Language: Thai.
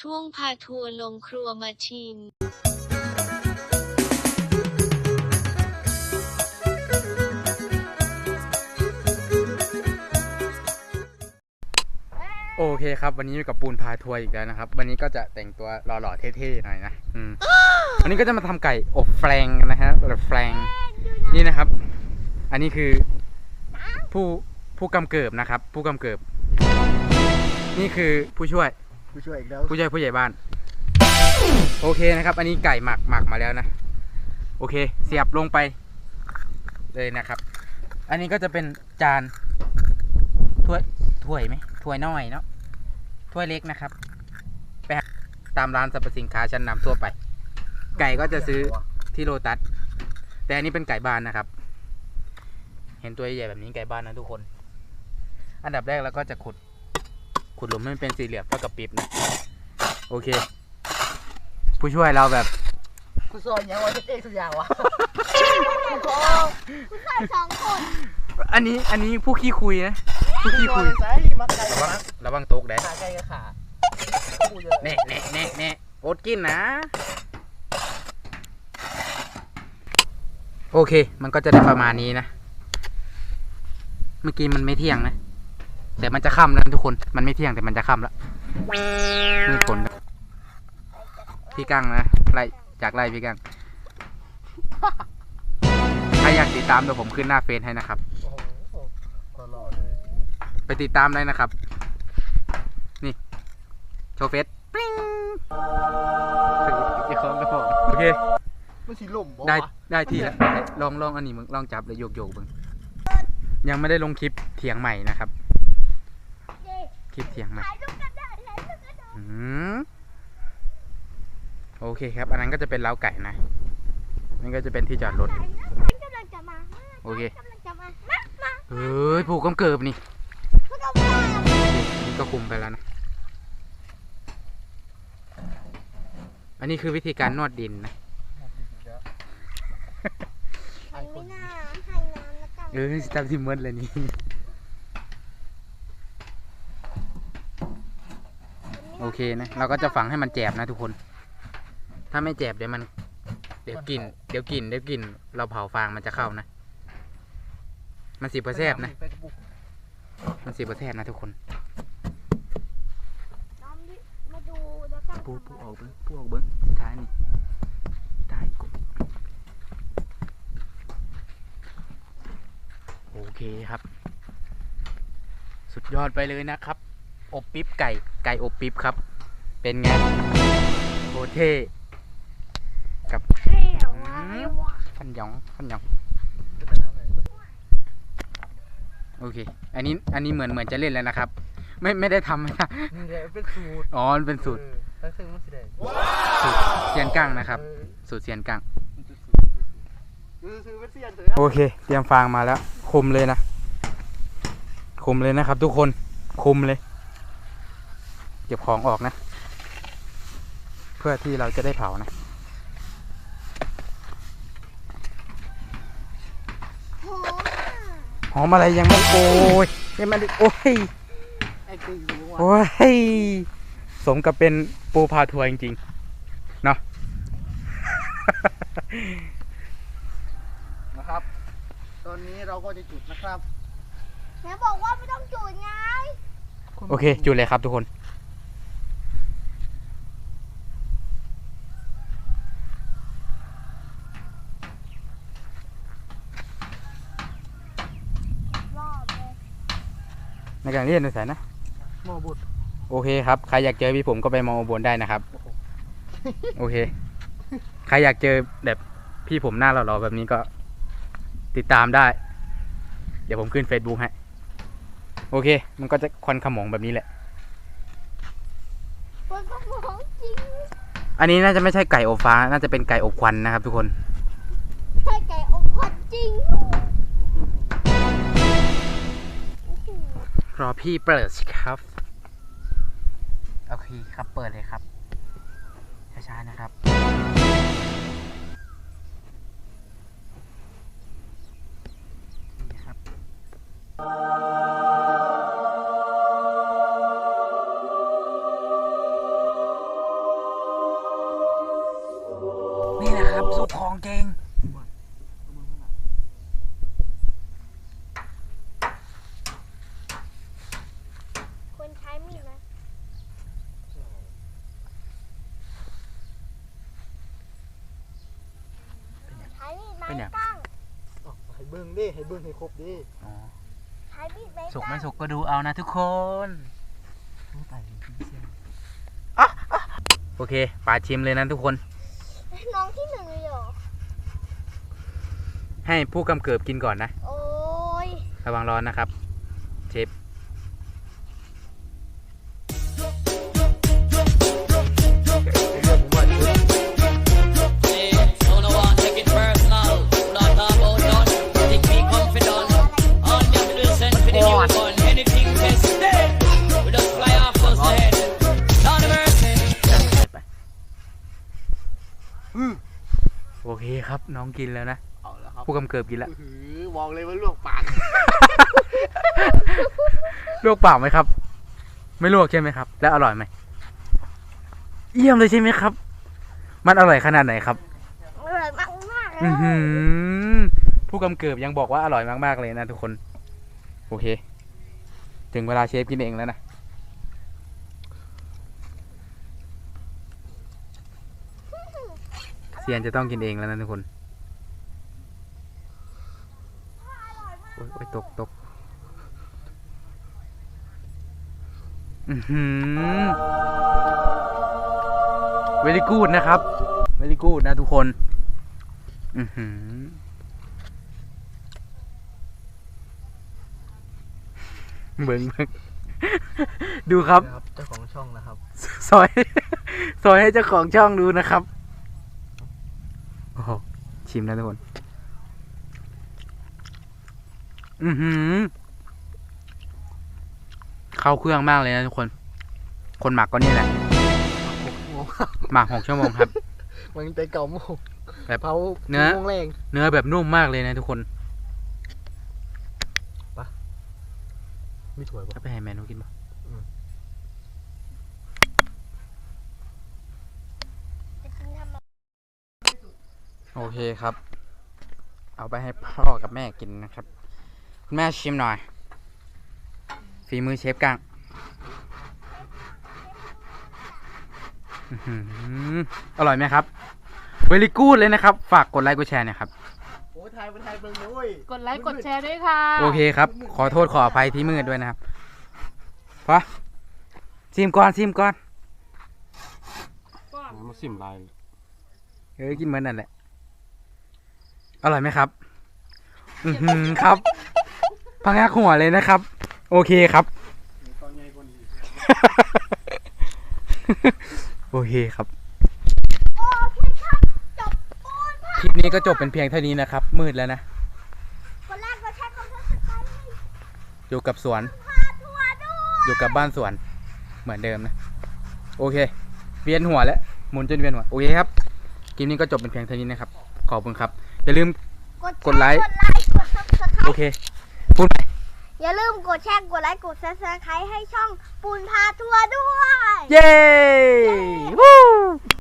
ช่วงพาทัวร์ลงครัวมาชิม โอเคครับ วันนี้อยู่กับปูนพาทัวร์อีกแล้วนะครับ วันนี้ก็จะแต่งตัวหล่อๆเท่ๆหน่อยนะอืมวันนี้ก็จะมาทำไก่อบแฟรงกันนะฮะแบบแฟรงนี่นะครับ อันนี้คือผู้ผู้กำเกิบนะครับ ผู้กำเกิบ นี่คือผู้ช่วย ผู้ช่วยอีกแล้ว ผู้ช่วยผู้ใหญ่บ้าน โอเคนะครับ อันนี้ไก่หมักหมักมาแล้วนะ โอเค เสียบลงไป เลยนะครับ อันนี้ก็จะเป็นจานถ้วยถ้วยไหมถ้วยน้อยเนาะถ้วยเล็กนะครับไปตามร้านสรรพสินค้าชั้นนำทั่วไป ไก่ก็จะซื้อที่โลตัสแต่อันนี้เป็นไก่บ้านนะครับ เห็นตัวใหญ่แบบนี้ไก่บ้านนะทุกคน อันดับแรกเราก็จะขุด ขุดหลุมให้มันเป็นสี่เหลี่ยมเท่ากับปิ๊บนะโอเค ผู้ช่วยเราแบบ กูซอยยังวะเอกสักอย่างวะสองคนอันนี้อันนี้ผู้ขี้คุยนะผู้ขี้คุยสายมักไก่ระวังมักระวังตกได้ขาไก่กับขากูเยอะเน่เน่เน่เน่อดกินนะ โอเค มันก็จะได้ประมาณนี้นะ เมื่อกี้มันไม่เที่ยงนะ แต่มันจะค่ำแล้วนะทุกคน มันไม่เที่ยงแต่มันจะค่ำแล้วนี่ผลพี่กั้งนะไล่จากไล่พี่กั้งใครอยากติดตามเดี๋ยวผมขึ้นหน้าเฟซให้นะครับโอ้โหตลอดเลยไปติดตามได้นะครับ นี่โชว์เฟซปิ้งอีกคนก็พอโอเคมันสีล่มบ่ได้วะได้ที่แล้วลองลองอันนี้มึงลองจับเลยโยกโยกมึงยังไม่ได้ลงคลิปเถียงใหม่นะครับ คลิปเถียงใหม่ถ่ายรูปกันได้ถ่ายรูปกันได้อืมโอเคครับ อันนั้นก็จะเป็นเล้าไก่นะนั่นก็จะเป็นที่จอดรถถ่ายนะถ่ายกำลังจะมาโอเคกำลังจะมามามาเฮ้ยผูกกำเกิบนี่พวกเรามานี่ก็คุมไปแล้วนะ อันนี้คือวิธีการนวดดินนะให้ไม่น่าให้น้ำแล้วกันเออสตาร์ทิมเมอร์เลยนี่ โอเคนะ เราก็จะฝังให้มันแจบนะทุกคน ถ้าไม่แจบเดี๋ยวมัน เดี๋ยวกลิ่น เดี๋ยวกลิ่น เดี๋ยวกลิ่น เราเผาฟางมันจะเข้านะ มันสีเปอร์แซบนะไปกระปุกมันสีเปอร์แซบนะทุกคน น้องดิมาดูแล้วกันปูปูออกเบิ้งปูออกเบิ้งสุดท้ายนี่ตายกบโอเคครับ สุดยอดไปเลยนะครับ อบปิ๊บไก่ไก่อบปิ๊บครับ เป็นไงโคตรเท่กับเท่วะวะฟันหยองฟันหยองจะไปน้ำไหนไปโอเค อันนี้อันนี้เหมือนเหมือนจะเล่นแล้วนะครับ ไม่ไม่ได้ทำนะนี่แหละเป็นสูตรอ๋อมันเป็นสูตรเออทั้งซึ่งมันสีแดงสูตรเซียนกั้งนะครับเออสูตรเซียนกั้งมันจะสูตรเป็นสูตรเป็นเสียนเถอะโอเค เตรียมฟางมาแล้ว คุมเลยนะ คุมเลยนะครับทุกคน คุมเลย เก็บของออกนะ เพื่อที่เราจะได้เผานะโหอะหอมอะไรยังไม่โอ้ยยังไม่ได้โอ้ยไอ้กูรู้ว่าโอ้ยสมกับเป็นปูพาทัวร์จริงๆเนาะนะครับ ตอนนี้เราก็จะจุดนะครับแม่บอกว่าไม่ต้องจูดไง โอเค จุดเลยครับทุกคน รอบเลย ในการเรียนในสายนะหม้อบุตรโอเคครับ ใครอยากเจอพี่ผมก็ไปมองอุบนได้นะครับ โอเค ใครอยากเจอแบบพี่ผมหน้าหล่อๆแบบนี้ก็ ติดตามได้ เดี๋ยวผมขึ้น Facebook ให้ โอเค มันก็จะควันขโมงแบบนี้แหละบนสมองจริงอันนี้น่าจะไม่ใช่ไก่อบฟ้า น่าจะเป็นไก่อบควันนะครับทุกคน ใช่ไก่อบควันจริง รอพี่เปิดสิครับ โอเคครับเปิดเลยครับ ช้าๆนะครับ นี่ครันะครับสุขของเก่ง ช้มีดไหมตั้งอ๋อให้เบิ้งดิให้เบิ้งให้ครบดิอ๋อใช้มีดไหมสุกไม่ตั้งสุกก็ดูเอานะทุกคนต้องไต่ถึงเสียงโอเคปาชิมเลยนะทุกคน น้องที่หนึ่งเลยเหรอ ให้ผู้กำเกิบกินก่อนนะ โอ้ยระวังร้อนนะครับ โอเคครับน้องกินแล้วนะ เอาแล้วครับผู้กำเกิบกินแล้วอื้อหือบอกเลยว่าลวกปาก ลวกเปล่าไหมครับ ไม่ลวกใช่ไหมครับ แล้วอร่อยไหมเยี่ยมเลยใช่ไหมครับ มันอร่อยขนาดไหนครับ อร่อยมากมากๆเลยอือหือผู้กำเกิบยังบอกว่าอร่อยมากๆเลยนะทุกคน โอเค ถึงเวลาเชฟกินเองแล้วนะ เซียนจะต้องกินเองแล้วนะทุกคนโอ้ยโอ้ยตกตกอือหือ very good นะครับ very good นะทุกคน อือหือเบิ่งเบิ่งดูครับนะครับ เจ้าของช่องนะครับ ซอย ซอยให้เจ้าของช่องดูนะครับโอ้โห ชิมแล้วทุกคน อือหือ เข้าเครื่องมากเลยนะทุกคน คนหมักก็นี่แหละ หมักหกชั่วโมงครับ มันแต่เก่าโมงแบบเผาเนื้อโมงแรงเนื้อแบบนุ่มมากเลยนะทุกคนไม่ถวยปะแล้วไปให้แมนูกินป่ะจะกินทำไม โอเคครับ เอาไปให้พ่อกับแม่กินนะครับ คุณแม่ชิมหน่อย ฝีมือเชฟกังอื้อหืออร่อยไหมครับเวลิกูดเลยนะครับ ฝากกดไลค์กดแชร์หนะครับ โอ้ยไทยเป็นไทยเบิ้งเลยกดไลค์กดแชร์ด้วยค่ะ โอเคครับ ขอโทษขออภัยที่มืดด้วยนะครับพอซิมก่อนซิมก่อน มาซิมลาย เอ้ยกินเหมือนนั่นแหละ อร่อยไหมครับ อือหือครับ พังงาหัวเลยนะครับโอเคครับ โอเคครับ โอเคครับ คลิปนี้ก็จบเป็นเพียงเท่านี้นะครับ มืดแล้วนะ คนแรกก็ใช้คอมพิวเตอร์สกายอยู่กับสวน พาทัวร์ด้วยอยู่กับบ้านสวน เหมือนเดิมนะ โอเค เวียนหัวแล้วหมุนจนเวียนหัว โอเคครับ คลิปนี้ก็จบเป็นเพียงเท่านี้นะครับ ขอบคุณครับ อย่าลืม กดไลค์ กดไลค์กดซับสไครโอต์เค พูดใหม่อย่าลืมกดแชร์กดไลค์กดซับสไครต์ให้ช่องปูนพาทัวร์ด้วย เย้วู้